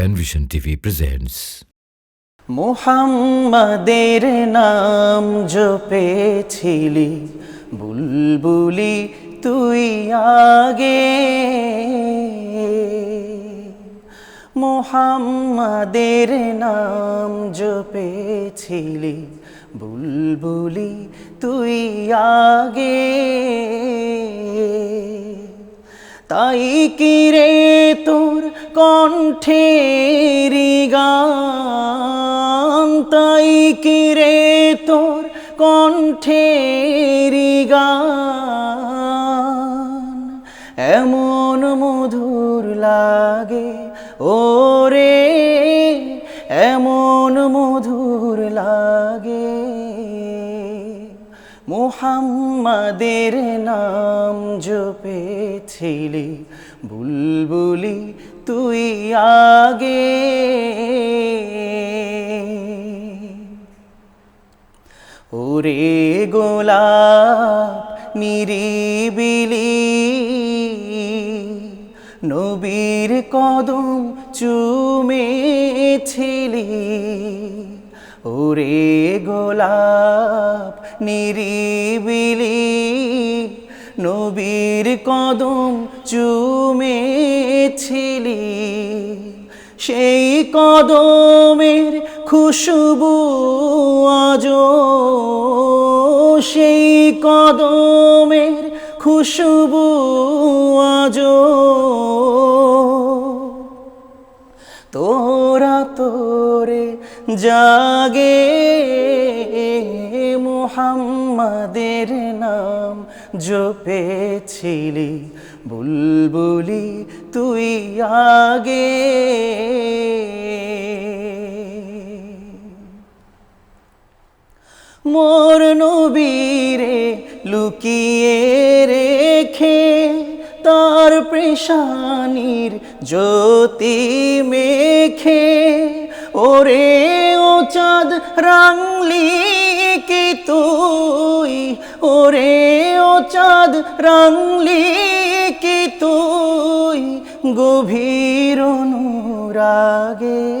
Penvision TV presents মোহাম্মদের নাম জপেছিলি, বুলবুলি তুই আগে। মোহাম্মদের নাম জপেছিলি, বুলবুলি তুই আগে। তাই কি রে তোর কণ্ঠেরি গান? তাই কি রে তোর কণ্ঠেরি গান? এমন মধুর লাগে, ওরে, এমন মধুর লাগে। মুহাম্মাদের নাম জপেছিলি বুলবুলি তুই আগে। ওরে গোলাপ নিরিবিলি নবীর কদম চুমেছিলি। ওরে গোলাপ নিরিবিলি নবীর কদম চুমেছিলি। সেই কদমের খুশবু আজ সেই কদমের খুশবু আজ জাগে মুহাম্মাদের নাম জপেছিলি বুলবুলি তুই আগে। মোর নবীরে লুকিয়ে রেখে তার পেশানির জ্যোতি মেখে, ওরে ও চাঁদ রাংলি কি তুই? ওরে ও চাঁদ রাংলি কি তুই? গভীর অনুরাগে